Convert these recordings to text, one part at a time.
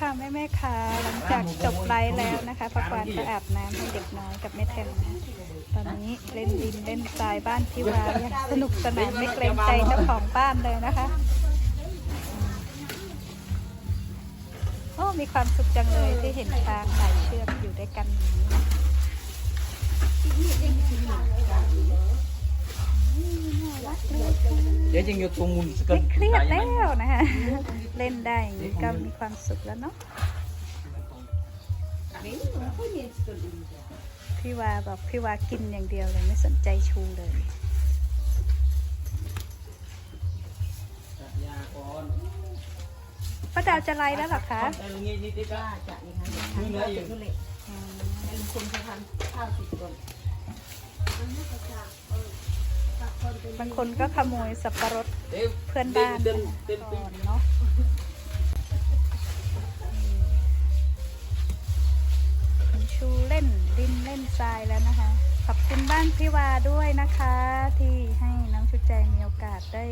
ค่ะแม่แม่ค่ะหลังจากจบไลฟ์แล้วนะคะพักวานก็อาบน้ำให้เด็กน้อยกับแม่แทนนะตอนนี้เล่นดินเล่นทรายบ้านพี่วาย่างสนุกสนานไม่เกรงใจเจ้าของบ้านเลยนะคะโอ้มีความสุขจังเลยที่เห็นช้างหลายเชือกอยู่ด้วยกันนี้ นะน่ารักเลยค่ะ Dia jeung yo tumun ไม่ sekan. เครียดแล้วนะคะเล่นได้อย่างนี้ก็มีความสุขแล้วเนาะพี่วาบอกพี่วากินอย่างเดียวเลยไม่สนใจชูเลยป้าดาวจะไล่แล้วเหรอคะ Eh ngi ni tik ว่า ah. จะนี่ค่ะทำข้าวสุดเลยอืมให้ลุงคุณเขาทำข้าวสุดก่อน บางคนก็ขโมยสับปะรดเพื่อนบ้านเนะนคะเดินก่อนเนาะชูเล่นดินเล่นทรายแล้วนะคะ ขอบคุณบ้านพี่วาด้วยนะคะ ที่ให้น้องชุดใจมีโอกาสได้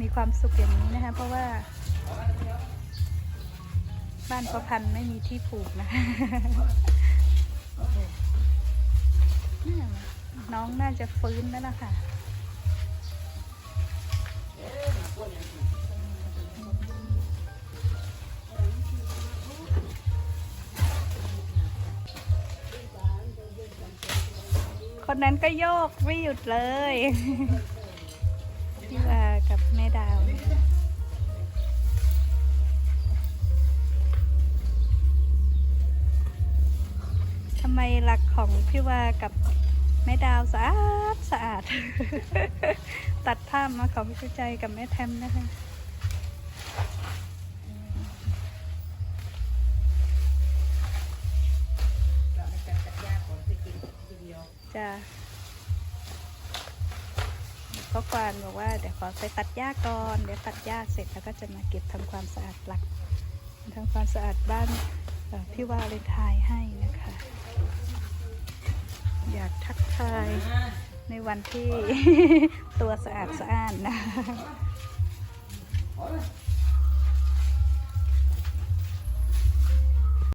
มีความสุขอย่างนี้นะคะ เพราะว่า บ้านประพันธ์ไม่มีที่ผูกนะคะ น้องน่าจะฟื้นแล้วล่ะค่ะคนนั้นก็โยกไม่หยุดเลยพี่วากับแม่ดาวทำไมหลักของพี่วากับ ม่ดาวสะอาดสะอาด ตัดภาพมาของพี่ชุใจกับแม่แทมนะคะจะก็ควานบอกว่าเดี๋ยวขอไปตัดหญ้าก่อน เดี๋ยวตัดหญ้าเสร็จแล้วก็จะมาเก็บทำความสะอาดหลักทำความสะอาดบ้านพี่ว่าเลยทายให้ อยากทักทายในวันที่ตัวสะอาดสะอ้านนะ